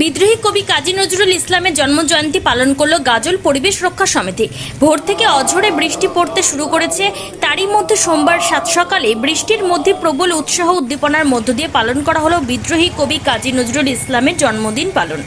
বিদ্রোহী কবি কাজী নজরুল ইসলামের জন্মজয়ন্তী পালন করল গাজল পরিবেশ রক্ষা সমিতি। ভোর থেকে অঝরে বৃষ্টি পড়তে শুরু করেছে। তারই মধ্যে সোমবার সাত সকালে বৃষ্টির মধ্যে প্রবল উৎসাহ উদ্দীপনার মধ্য দিয়ে পালন করা হলো বিদ্রোহী কবি কাজী নজরুল ইসলামের জন্মদিন পালন।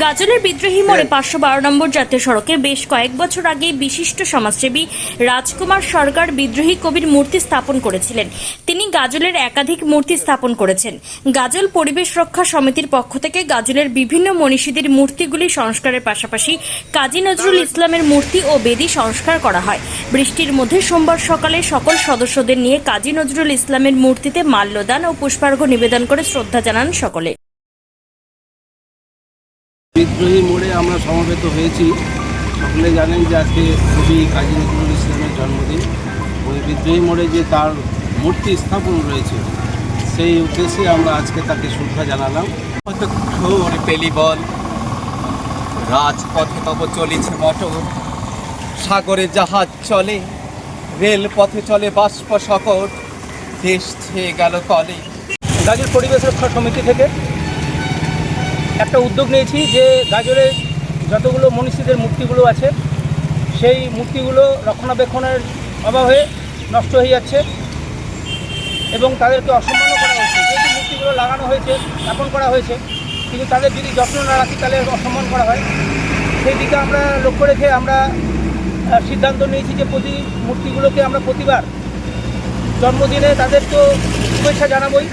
গাজলের বিদ্রোহী মোড়ে পাঁচশো বারো নম্বর জাতীয় সড়কে বেশ কয়েক বছর আগে বিশিষ্ট সমাজসেবী রাজকুমার সরকার বিদ্রোহী কবির মূর্তি স্থাপন করেছিলেন। তিনি গাজলের একাধিক মূর্তি স্থাপন করেছেন। গাজল পরিবেশ রক্ষা সমিতির পক্ষ থেকে গাজলের বিভিন্ন মনীষীদের মূর্তিগুলি সংস্কারের পাশাপাশি কাজী নজরুল ইসলামের মূর্তি ও বেদি সংস্কার করা হয়। বৃষ্টির মধ্যে সোমবার সকালে সকল সদস্যদের নিয়ে কাজী নজরুল ইসলামের মূর্তিতে মাল্যদান ও পুষ্পার্ঘ্য নিবেদন করে শ্রদ্ধা জানান সকলে। বিদ্রোহী মোড়ে আমরা সমবেত হয়েছি। সকলে জানেন যে আজকে কবি কাজী নজরুল ইসলামের জন্মদিন। ওই বিদ্রোহী মোড়ে যে তার মূর্তি স্থাপন রয়েছে সেই উদ্দেশ্যে আমরা আজকে তাকে শ্রদ্ধা জানালাম। ঘোর পেলি বল রাজপথে তব চলিছে মটর। সাগরে জাহাজ চলে রেলপথে চলে বাষ্প সকট দেশ ছেয়ে গেল কলে। গাজর পরিবেশ রক্ষা সমিতি থেকে একটা উদ্যোগ নিয়েছি যে গাজরের যতগুলো মনীষীদের মূর্তিগুলো আছে, সেই মূর্তিগুলো রক্ষণাবেক্ষণের অভাবে নষ্ট হয়ে যাচ্ছে এবং তাদেরকে অসম্মানও করা হচ্ছে। যেহেতু মূর্তিগুলো লাগানো হয়েছে, স্থাপন করা হয়েছে, কিন্তু তাদের যদি যত্ন না রাখি, তাহলে অসম্মান করা হয়। সেই দিকে আমরা লক্ষ্য রেখে আমরা সিদ্ধান্ত নিয়েছি যে প্রতি মূর্তিগুলোকে আমরা প্রতিবার জন্মদিনে তাদের তো শুভেচ্ছা জানাবই।